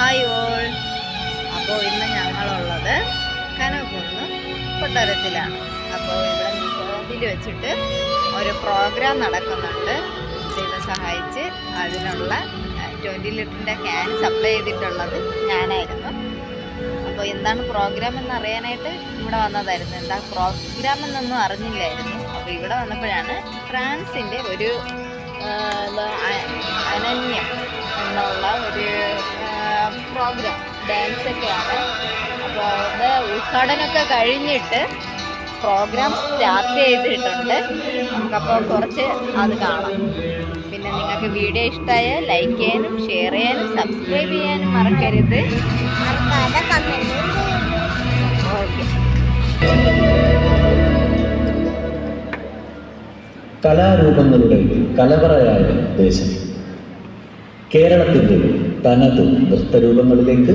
Hi all അപ്പോൾ ഇന്ന് ഞങ്ങളുള്ളത് കനകുന്ന് കൊട്ടാരത്തിലാണ്. അപ്പോൾ ഇവിടെ നിശാന്തിൽ വെച്ചിട്ട് ഒരു പ്രോഗ്രാം നടക്കുന്നുണ്ട്. ദൈവം സഹായിച്ച് അതിനുള്ള ട്വന്റി ലിറ്ററിന്റെ ക്യാൻ സപ്ലൈ ചെയ്തിട്ടുള്ളത് ഞാനായിരുന്നു. അപ്പോൾ എന്താണ് പ്രോഗ്രാം എന്ന് അറിയാനായിട്ട് ഇവിടെ വന്നതായിരുന്നു. എന്താ പ്രോഗ്രാം എന്നൊന്നും അറിഞ്ഞില്ലായിരുന്നു. അപ്പോൾ ഇവിടെ വന്നപ്പോഴാണ് ഫ്രാൻസിന്റെ ഒരു അനന്യം എന്നുള്ള ഒരു പ്രോഗ്രാം ഡാൻസ് ഒക്കെയാണ് അപ്പോൾ അത് ഉദ്ഘാടനമൊക്കെ കഴിഞ്ഞിട്ട് പ്രോഗ്രാം സ്റ്റാർട്ട് ചെയ്തിട്ടുണ്ട്. നമുക്കപ്പോൾ കുറച്ച് അത് കാണാം. പിന്നെ നിങ്ങൾക്ക് വീഡിയോ ഇഷ്ടമായ ലൈക്ക് ചെയ്യാനും ഷെയർ ചെയ്യാനും സബ്സ്ക്രൈബ് ചെയ്യാനും മറക്കരുത്. മറക്കാതെ കമന്റ് ഓക്കെ കലാരൂപങ്ങളുടെ കലവറയായ ദേശം. കേരളത്തിന്റെ തനത് നൃത്തരൂപങ്ങളിലേക്ക്